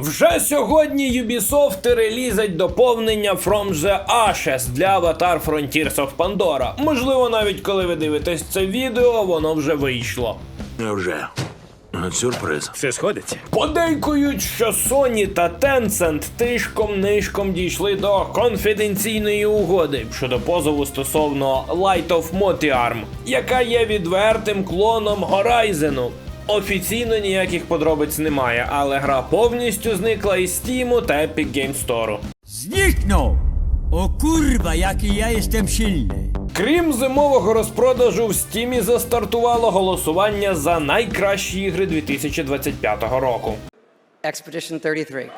Вже сьогодні Ubisoft релізать доповнення From the Ashes для Avatar Frontiers of Pandora. Можливо, навіть коли ви дивитесь це відео, воно вже вийшло. Вже. Сюрприз. Все сходиться. Подейкують, що Sony та Tencent тишком-нишком дійшли до конфіденційної угоди щодо позову стосовно Light of Motiarm, яка є відвертим клоном Horizon. Офіційно ніяких подробиць немає, але гра повністю зникла із Steam та Epic Game Store. Зникнув! О курва, як і я єстем silny! Крім зимового розпродажу, в Стімі застартувало голосування за найкращі ігри 2025 року. Expedition 33.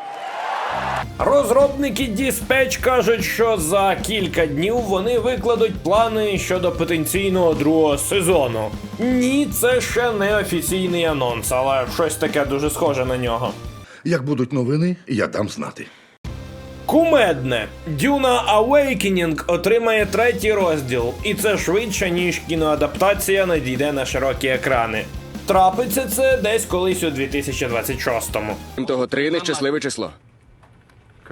Розробники Dispatch кажуть, що за кілька днів вони викладуть плани щодо потенційного другого сезону. Ні, це ще не офіційний анонс, але щось таке дуже схоже на нього. Як будуть новини, я дам знати. Кумедне Дюна Awakening отримає третій розділ, і це швидше, ніж кіноадаптація надійде на широкі екрани. Трапиться це десь колись у 2026-му. Того три нещасливе число.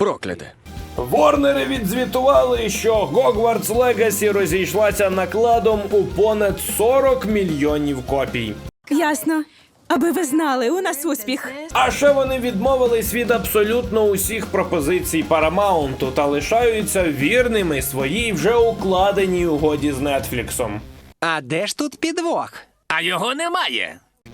Прокляте. Ворнери відзвітували, що Hogwarts Legacy розійшлася накладом у понад 40 мільйонів копій. Ясно. Аби ви знали, у нас успіх. А ще вони відмовились від абсолютно усіх пропозицій Парамаунту та лишаються вірними своїй вже укладеній угоді з Нетфліксом. A деш тут підвох? А його немає.